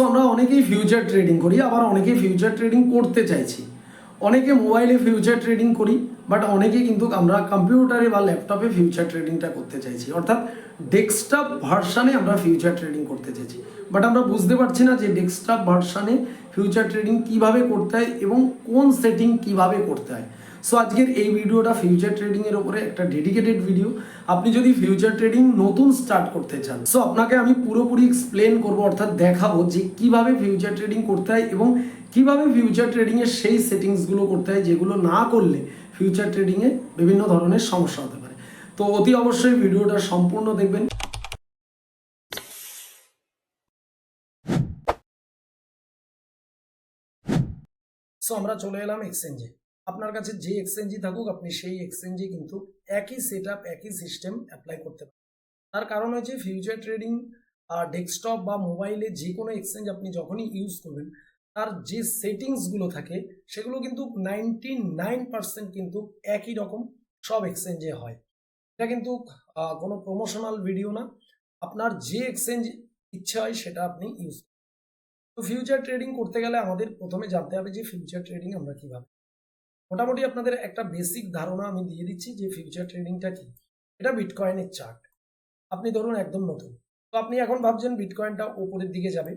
So আমরা অনেকেই future trading করি, আবার অনেকেই ফিউচার ট্রেডিং করতে চাইছি। অনেকে মোবাইলে ফিউচার ট্রেডিং করি বাট অনেকে কিন্তু আমরা কম্পিউটারে বা ল্যাপটপে ফিউচার ট্রেডিংটা করতে চাইছি। অর্থাৎ ডেস্কটপ ভার্সানে আমরা ফিউচার ট্রেডিং করতে চাইছি। বাট আমরা বুঝতে পারছি না যে ডেস্কটপ ভার্সানে ফিউচার ট্রেডিং কীভাবে করতে হয় এবং কোন সেটিং কীভাবে করতে হয়। সো আজকের এই ভিডিওটা ফিউচার ট্রেডিং এর উপরে একটা ডেডিকেটেড ভিডিও আপনি যদি ফিউচার ট্রেডিং নতুন স্টার্ট করতে চান সো আপনাকে আমি পুরোপুরি এক্সপ্লেন করব, অর্থাৎ দেখাবো যে কীভাবে ফিউচার ট্রেডিং করতে হয় এবং কীভাবে ফিউচার ট্রেডিং এর সেই সেটিংসগুলো করতে হয়, যেগুলো না করলে ফিউচার ট্রেডিং এ বিভিন্ন ধরনের সমস্যা হতে পারে। তো অতি অবশ্যই ভিডিওটা সম্পূর্ণ দেখবেন। সো আমরা চলে এলাম এক্সচেঞ্জে আপনার কাছে যে এক্সচেঞ্জই থাকুক, আপনি সেই এক্সচেঞ্জে কিন্তু একই সেট একই সিস্টেম অ্যাপ্লাই করতে পারেন। তার কারণ হচ্ছে ফিউচার ট্রেডিং ডেস্কটপ বা মোবাইলে যে কোনো এক্সচেঞ্জ আপনি যখনই ইউজ করবেন, তার যে সেটিংসগুলো থাকে, সেগুলো কিন্তু নাইনটি নাইন পার্সেন্ট কিন্তু একই রকম সব এক্সচেঞ্জে হয়। এটা কিন্তু কোনো প্রমোশনাল ভিডিও না। আপনার যে এক্সচেঞ্জ ইচ্ছা হয়, সেটা আপনি ইউজ তো ফিউচার ট্রেডিং করতে গেলে আমাদের প্রথমে জানতে হবে যে ফিউচার ট্রেডিং আমরা কীভাবে মোটামুটি আপনাদের একটা বেসিক ধারণা আমি দিয়ে দিচ্ছি যে ফিউচার ট্রেডিংটা কি। এটা বিটকয়েনের চার্ট আপনি ধরুন একদম নতুন। তো আপনি এখন ভাবছেন বিটকয়েনটা ওপরের দিকে যাবে।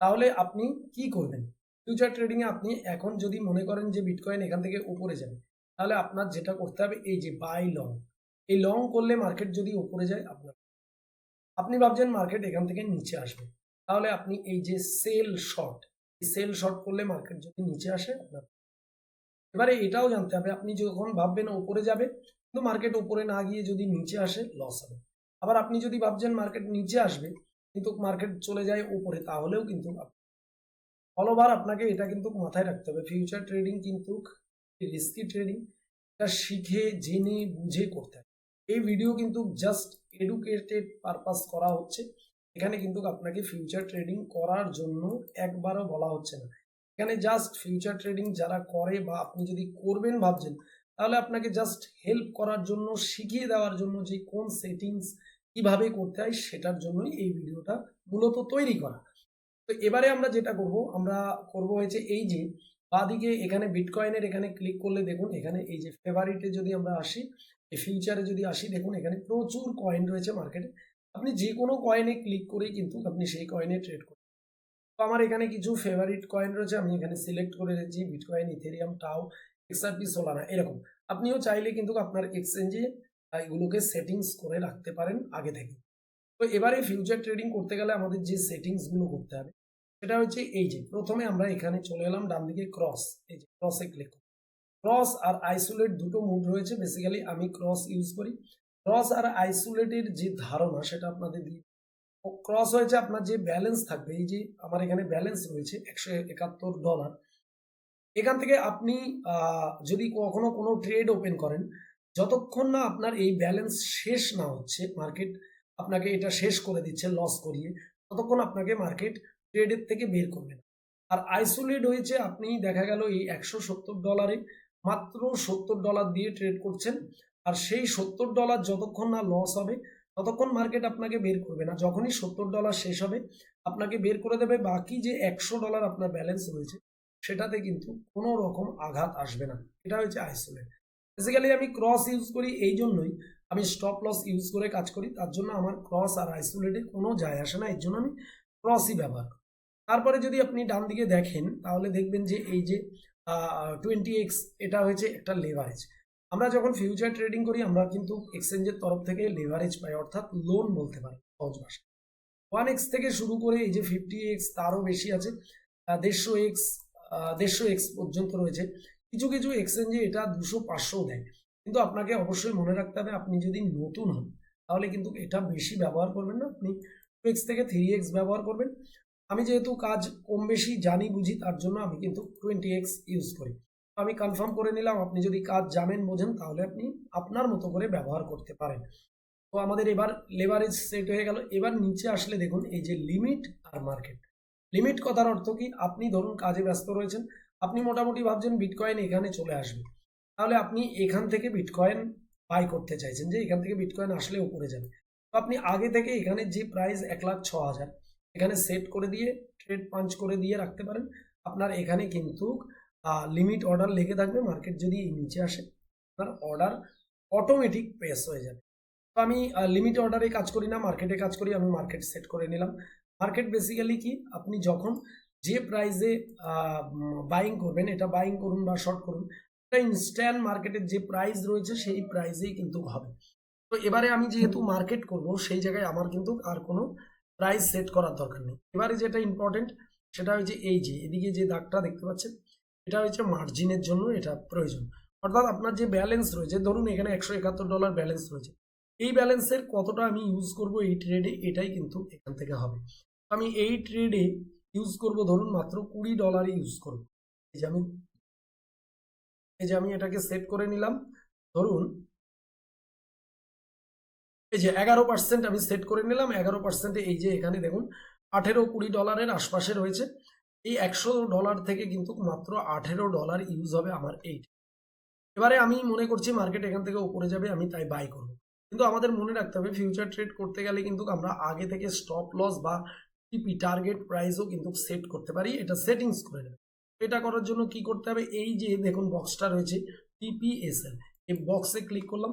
তাহলে আপনি কি করবেন? ফিউচার ট্রেডিংয়ে আপনি এখন যদি মনে করেন যে বিটকয়েন এখান থেকে উপরে যাবে, তাহলে আপনার যেটা করতে হবে এই যে বাই লং এই লং করলে মার্কেট যদি উপরে যায়, আপনার আপনি ভাবছেন মার্কেট এখান থেকে নিচে আসবে। তাহলে আপনি এই যে সেল শর্ট সেল শর্ট করলে মার্কেট যদি নিচে আসে, আপনার এবারে এটাও জানতে হবে, আপনি যখন ভাববেন উপরে যাবে, কিন্তু মার্কেট উপরে না গিয়ে যদি নিচে আসে লস হবে। আবার আপনি যদি ভাবছেন মার্কেট নিচে আসবে, কিন্তু মার্কেট চলে যায় উপরে, তাহলেও কিন্তু অলওভার আপনাকে এটা কিন্তু মাথায় রাখতে হবে। ফিউচার ট্রেডিং কিন্তু রিস্কি ট্রেডিং এটা শিখে, জেনে, বুঝে করতে হবে। এই ভিডিও কিন্তু জাস্ট এডুকেটেড পারপাস করা হচ্ছে। এখানে কিন্তু আপনাকে ফিউচার ট্রেডিং করার জন্য একবারও বলা হচ্ছে না। এখানে জাস্ট ফিউচার ট্রেডিং যারা করে বা আপনি যদি করবেন ভাবছেন, তাহলে আপনাকে জাস্ট হেল্প করার জন্য, শিখিয়ে দেওয়ার জন্য যে কোন সেটিংস কীভাবে করতে হয় সেটার জন্যই এই ভিডিওটা মূলত তৈরি করা। তো এবারে আমরা যেটা করব, আমরা করব হয়েছে এই যে বাদিকে এখানে বিটকয়েনের এখানে ক্লিক করলে দেখুন, এখানে এই যে ফেভারিটে যদি আমরা আসি, এই ফিউচারে যদি আসি, দেখুন এখানে প্রচুর কয়েন রয়েছে মার্কেটে আপনি যে কোনো কয়েনে ক্লিক করেই কিন্তু আপনি সেই কয়েনে ট্রেড করুন তো আমার এখানে কিছু ফেভারিট কয়েন রয়েছে, আমি এখানে সিলেক্ট করে রেখেছি Bitcoin Ethereum TAO XRP Solana এরকম। আপনিও চাইলে কিন্তু আপনার এক্সচেঞ্জে এগুলোকে সেটিংস করে রাখতে পারেন আগে থেকে। তো এবারে ফিউচার ট্রেডিং করতে গেলে আমাদের যে সেটিংসগুলো করতে হবে, সেটা হচ্ছে এই যে, প্রথমে আমরা এখানে চলে এলাম ডান দিকে ক্রস এই যে ক্রসে ক্লিক ক্রস আর আইসোলেট দুটো মুড রয়েছে বেসিক্যালি আমি ক্রস ইউজ করি। ক্রস আর আইসোলেটের যে ধারণা, সেটা আপনাদের দিই ক্রস হয়েছে আপনার যে ব্যালেন্স থাকবে, এই যে আমার এখানে ব্যালেন্স রয়েছে একশো একাত্তর ডলার এখান থেকে আপনি যদি কখনো কোনো ট্রেড ওপেন করেন, যতক্ষণ না আপনার এই ব্যালেন্স শেষ না হচ্ছে মার্কেট আপনাকে এটা শেষ করে দিচ্ছে লস করিয়ে, ততক্ষণ আপনাকে মার্কেট ট্রেডের থেকে বের করবে না। আর আইসোলেট হয়েছে, আপনি দেখা গেল এই একশো সত্তর ডলারে মাত্র সত্তর ডলার দিয়ে ট্রেড করছেন, আর সেই সত্তর ডলার যতক্ষণ না লস হবে ততক্ষণ মার্কেট আপনাকে বের করবে না। যখনই সত্তর ডলার শেষ হবে, আপনাকে বের করে দেবে। বাকি যে একশো ডলার আপনার ব্যালেন্স রয়েছে, সেটাতে কিন্তু কোনো রকম আঘাত আসবে না। এটা হচ্ছে আইসোলেট বেসিক্যালি আমি ক্রস ইউজ করি এই জন্যই। আমি স্টপ লস ইউজ করে কাজ করি। তার জন্য আমার ক্রস আর আইসোলেটে কোনো যায় আসে না। এর জন্য আমি ক্রসই ব্যবহার করি। তারপরে যদি আপনি ডান দিকে দেখেন, তাহলে দেখবেন যে এই যে টোয়েন্টি এক্স এটা হয়েছে একটা লেভারেজ আমরা যখন ফিউচার ট্রেডিং করি, আমরা কিন্তু এক্সচেঞ্জের তরফ থেকে লেভারেজ পাই, অর্থাৎ লোন বলতে পারি সহজ ভাষায়। ওয়ান এক্স থেকে শুরু করে এই যে ফিফটি এক্স তারও বেশি আছে দেড়শো এক্স দেড়শো এক্স পর্যন্ত রয়েছে। কিছু কিছু এক্সচেঞ্জে এটা দুশো পাঁচশোও দেয়। কিন্তু আপনাকে অবশ্যই মনে রাখতে হবে, আপনি যদি নতুন হন, তাহলে কিন্তু এটা বেশি ব্যবহার করবেন না। আপনি টু এক্স থেকে থ্রি এক্স ব্যবহার করবেন। আমি যেহেতু কাজ কম বেশি জানি, বুঝি, তার জন্য আমি কিন্তু টোয়েন্টি এক্স ইউজ করি। আমি কনফার্ম করে নিলাম, আপনি যদি কাজ জানেন, বোঝেন, তাহলে আপনি আপনার মতো করে ব্যবহার করতে পারেন। তো আমাদের এবার লেভারেজ সেট হয়ে গেল। এবার নিচে আসলে দেখুন, এই যে লিমিট আর মার্কেট লিমিট কথার অর্থ কি? আপনি ধরুন কাজে ব্যস্ত রয়েছেন, আপনি মোটামুটি ভাবছেন বিটকয়েন এখানে চলে আসবে। তাহলে আপনি এখান থেকে বিটকয়েন বাই করতে চাইছেন, যে এখান থেকে বিটকয়েন আসলে উপরে যাবে। তো আপনি আগে থেকে এখানে যে প্রাইস এক লাখ ছ হাজার, এখানে সেট করে দিয়ে ট্রেড পাঞ্চ করে দিয়ে রাখতে পারেন। আপনার এখানে কিন্তু লিমিট অর্ডার লেগে থাকবে মার্কেট যদি নিচে আসে আপনার অর্ডার অটোমেটিক প্রেস হয়ে যাবে। তো আমি লিমিট অর্ডারে কাজ করি না মার্কেটে কাজ করি, আমি মার্কেট সেট করে নিলাম। মার্কেট বেসিক্যালি কি, আপনি যখন যে প্রাইসে বাইং করবেন, এটা বাইং করুন বা শর্ট করুন, এটা ইনস্ট্যান্ট মার্কেটের যে প্রাইস রয়েছে, সেই প্রাইসেই কিন্তু হবে। তো এবারে আমি যেহেতু মার্কেট করব, সেই জায়গায় আমার কিন্তু আর কোনো প্রাইস সেট করার দরকার নেই। এবারে যেটা ইম্পর্টেন্ট সেটা হচ্ছে এই যে, এদিকে যে দাগটা দেখতে পাচ্ছেন এটা হচ্ছে মার্জিনের জন্য এটা প্রয়োজন। অর্থাৎ আপনার যে ব্যালেন্স রয়েছে, ধরুন এখানে একশো একাত্তর ডলার ব্যালেন্স রয়েছে। এই ব্যালেন্সের কতটা আমি ইউজ করব এই ট্রেডে এটাই কিন্তু এখান থেকে হবে। আমি এই ট্রেডে ইউজ করব ধরুন মাত্র কুড়ি ডলারই ইউজ করব। এই যে আমি, এই যে আমি এটাকে সেট করে নিলাম, ধরুন এই যে এগারো পার্সেন্ট আমি সেট করে নিলাম, এগারো পার্সেন্টে এই যে এখানে দেখুন, আঠেরো কুড়ি ডলারের আশপাশে রয়েছে। এই একশো ডলার থেকে কিন্তু মাত্র আঠেরো ডলার ইউজ হবে আমার এই এবারে আমি মনে করছি মার্কেট এখান থেকে উপরে যাবে, আমি তাই বাই করব। কিন্তু আমাদের মনে রাখতে হবে ফিউচার ট্রেড করতে গেলে কিন্তু আমরা আগে থেকে স্টপ লস বা টিপি টার্গেট প্রাইসও কিন্তু সেট করতে পারি, এটা সেটিংস করে নেবে। এটা করার জন্য কি করতে হবে, এই যে দেখুন বক্সটা রয়েছে টিপিএসএল এই বক্সে ক্লিক করলাম।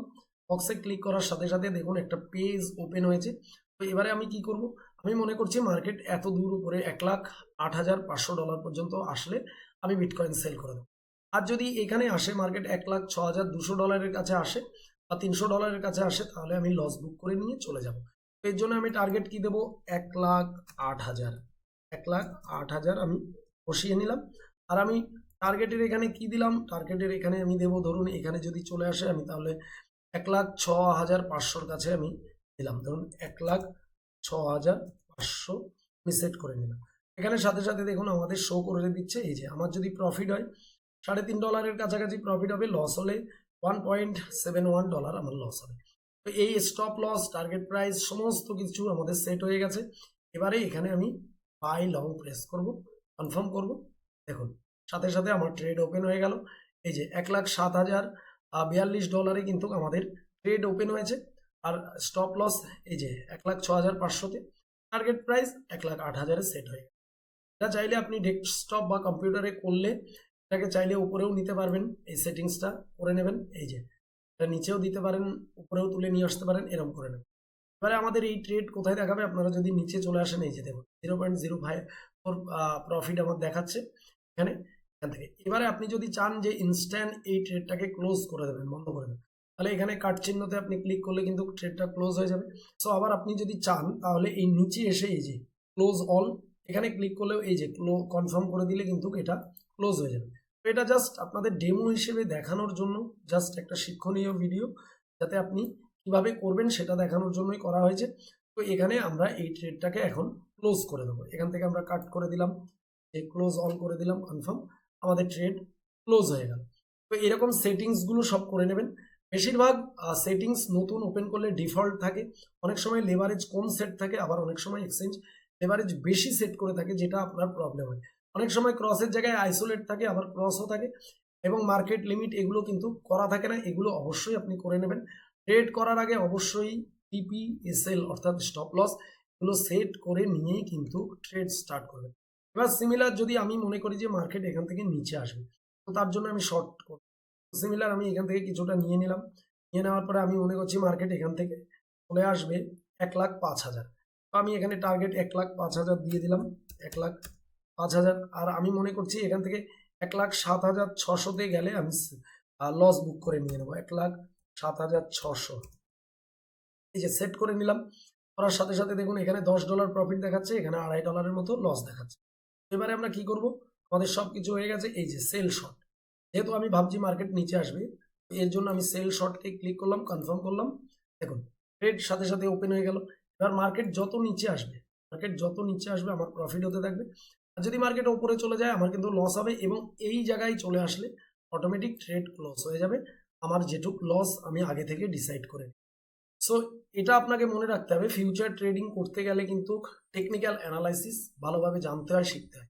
বক্সে ক্লিক করার সাথে সাথে দেখুন একটা পেজ ওপেন হয়েছে। তো এবারে আমি কি করব আমি মনে করছি মার্কেট এত দূর উপরে এক লাখ আট হাজার পাঁচশো ডলার পর্যন্ত আসলে আমি বিটকয়েন সেল করে দেবো। আর যদি এখানে আসে মার্কেট এক লাখ ছ হাজার দুশো ডলারের কাছে আসে বা তিনশো ডলারের কাছে আসে, তাহলে আমি লস বুক করে নিয়ে চলে যাব। এর জন্য আমি টার্গেট কি দেবো? এক লাখ আট হাজার। এক লাখ আট হাজার আমি বসিয়ে নিলাম। আর আমি টার্গেটের এখানে কি দিলাম? টার্গেটের এখানে আমি দেবো, ধরুন এখানে যদি চলে আসে আমি তাহলে এক লাখ ছ হাজার পাঁচশোর কাছে আমি দিলাম। ধরুন এক লাখ ছ হাজার পাঁচশো আমি সেট করে নিলাম। এখানে সাথে সাথে দেখুন আমাদের শো করে দিচ্ছে, এই যে আমার যদি প্রফিট হয়, সাড়ে তিন ডলারের কাছাকাছি প্রফিট হবে লস হলে one point seven one dollar আমার লস হবে। তো এই স্টপ লস টার্গেট প্রাইস সমস্ত কিছু আমাদের সেট হয়ে গেছে। এবারে এখানে আমি বাই লং প্রেস করব কনফার্ম করব। দেখুন, সাথে সাথে আমার ট্রেড ওপেন হয়ে গেল। এই যে এক লাখ সাত হাজার বিয়াল্লিশ ডলারে কিন্তু আমাদের ট্রেড ওপেন হয়েছে। আর স্টপ লস এই যে এক লাখ ছ হাজার পাঁচশোতে টার্গেট প্রাইস এক লাখ আট হাজারে সেট হয়ে এটা চাইলে আপনি ডেস্কটপ বা কম্পিউটারে করলে এটাকে চাইলে উপরেও নিতে পারবেন, এই সেটিংসটা করে নেবেন, এই যে এটা নিচেও দিতে পারেন, উপরেও তুলে নিয়ে আসতে পারেন, এরকম করে নেবেন। এবারে আমাদের এই ট্রেড কোথায় দেখাবে? আপনারা যদি নিচে চলে আসেন, এই যে দেখুন zero point zero five four profit আমার দেখাচ্ছে এখানে, এখান থেকে। এবারে আপনি যদি চান যে ইনস্ট্যান্ট এই ট্রেডটাকে ক্লোজ করে দেবেন, বন্ধ করে দেবেন তাহলে এখানে কাট চিহ্নতে আপনি ক্লিক করলে কিন্তু ট্রেডটা ক্লোজ হয়ে যাবে। সো আবার আপনি যদি চান, তাহলে এই নিচে এসে এই যে ক্লোজ অল এখানে ক্লিক করলেও এই যে ক্লো কনফার্ম করে দিলে কিন্তু এটা ক্লোজ হয়ে যাবে। তো এটা জাস্ট আপনাদের ডেমো হিসেবে দেখানোর জন্য জাস্ট একটা শিক্ষণীয় ভিডিও যাতে আপনি কীভাবে করবেন সেটা দেখানোর জন্যই করা হয়েছে। তো এখানে আমরা এই ট্রেডটাকে এখন ক্লোজ করে দেবো। এখান থেকে আমরা কাট করে দিলাম যে ক্লোজ অল করে দিলাম কনফার্ম আমাদের ট্রেড ক্লোজ হয়ে গেল। তো এরকম সেটিংসগুলো সব করে নেবেন। বেশিরভাগ সেটিংস নতুন ওপেন করলে ডিফল্ট থাকে। অনেক সময় লেভারেজ কম সেট থাকে, আবার অনেক সময় এক্সচেঞ্জ লেভারেজ বেশি সেট করে থাকে, যেটা আপনার প্রবলেম হয়। অনেক সময় ক্রসের জায়গায় আইসোলেট থাকে, আবার ক্রসও থাকে এবং মার্কেট লিমিট এগুলো কিন্তু করা থাকে না, এগুলো অবশ্যই আপনি করে নেবেন। ট্রেড করার আগে অবশ্যই টিপি এসএল অর্থাৎ স্টপ লস এগুলো সেট করে নিয়েই কিন্তু ট্রেড স্টার্ট করবেন। এবার সিমিলার যদি আমি মনে করি যে মার্কেট এখান থেকে নিচে আসবে, তো তার জন্য আমি শর্ট করব। সিমিলার আমি এখান থেকে কিছুটা নিয়ে নিলাম। নিয়ে নেওয়ার পরে আমি মনে করছি মার্কেট এখান থেকে চলে আসবে এক লাখ পাঁচ হাজার। তো আমি এখানে টার্গেট এক লাখ পাঁচ হাজার দিয়ে দিলাম, এক লাখ পাঁচ হাজার। আর আমি মনে করছি এখান থেকে এক লাখ সাত হাজার ছশোতে গেলে আমি লস বুক করে নিয়ে নেব। এক লাখ সাত হাজার ছশো। এই যে সেট করে নিলাম। করার সাথে সাথে দেখুন এখানে দশ ডলার প্রফিট দেখাচ্ছে, এখানে আড়াই ডলারের মতো লস দেখাচ্ছে। এবারে আমরা কি করব? আমাদের সব কিছু হয়ে গেছে, এই যে সেল শর্ট যেহেতু আমি ভাবছি মার্কেট নিচে আসবে, এর জন্য আমি সেল শর্টকে ক্লিক করলাম কনফার্ম করলাম। দেখুন ট্রেড সাথে সাথে ওপেন হয়ে গেল। এবার মার্কেট যত নিচে আসবে মার্কেট যত নিচে আসবে, আমার প্রফিট হতে থাকবে। আর যদি মার্কেট ওপরে চলে যায়, আমার কিন্তু লস হবে এবং এই জায়গায় চলে আসলে অটোমেটিক ট্রেড ক্লোজ হয়ে যাবে। আমার যেটুক লস আমি আগে থেকে ডিসাইড করে সো এটা আপনাকে মনে রাখতে হবে ফিউচার ট্রেডিং করতে গেলে কিন্তু টেকনিক্যাল অ্যানালাইসিস ভালোভাবে জানতে হয়, শিখতে হয়।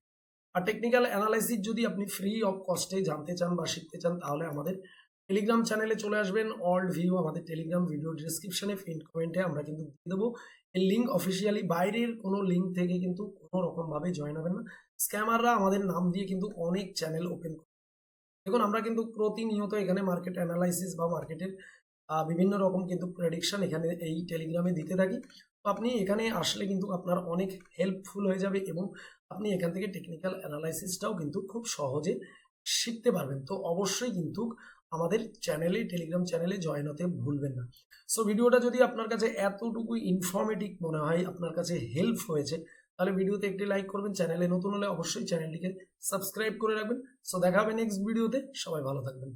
আর টেকনিক্যাল অ্যানালাইসিস যদি আপনি ফ্রি অফ কস্টে জানতে চান বা শিখতে চান, তাহলে আমাদের টেলিগ্রাম চ্যানেলে চলে আসবেন। অল ভিউ আমাদের টেলিগ্রাম ভিডিও ডিসক্রিপশনে ফিন কমেন্টে আমরা কিন্তু দিয়ে দেবো। এই লিঙ্ক অফিসিয়ালি বাইরের কোনো লিঙ্ক থেকে কিন্তু কোনো রকমভাবে জয়েন হবেন না। স্ক্যামাররা আমাদের নাম দিয়ে কিন্তু অনেক চ্যানেল ওপেন করে। দেখুন, আমরা কিন্তু প্রতিনিয়ত এখানে মার্কেট অ্যানালাইসিস বা মার্কেটের বিভিন্ন রকম কিন্তু প্রেডিকশন এখানে এই টেলিগ্রামে দিতে থাকি। তো আপনি এখানে আসলে কিন্তু আপনার অনেক হেল্পফুল হয়ে যাবে এবং আপনি এখান থেকে টেকনিক্যাল অ্যানালাইসিসটাও কিন্তু খুব সহজে শিখতে পারবেন। তো অবশ্যই কিন্তু আমাদের চ্যানেলে টেলিগ্রাম চ্যানেলে জয়েন হতে ভুলবেন না। সো ভিডিওটা যদি আপনার কাছে এতটুকু ইনফরমেটিভ মনে হয়, আপনার কাছে হেল্প হয়েছে, তাহলে ভিডিওতে একটি লাইক করবেন চ্যানেলে নতুন হলে অবশ্যই চ্যানেলটিকে সাবস্ক্রাইব করে রাখবেন। সো দেখা হবে নেক্সট ভিডিওতে সবাই ভালো থাকবেন।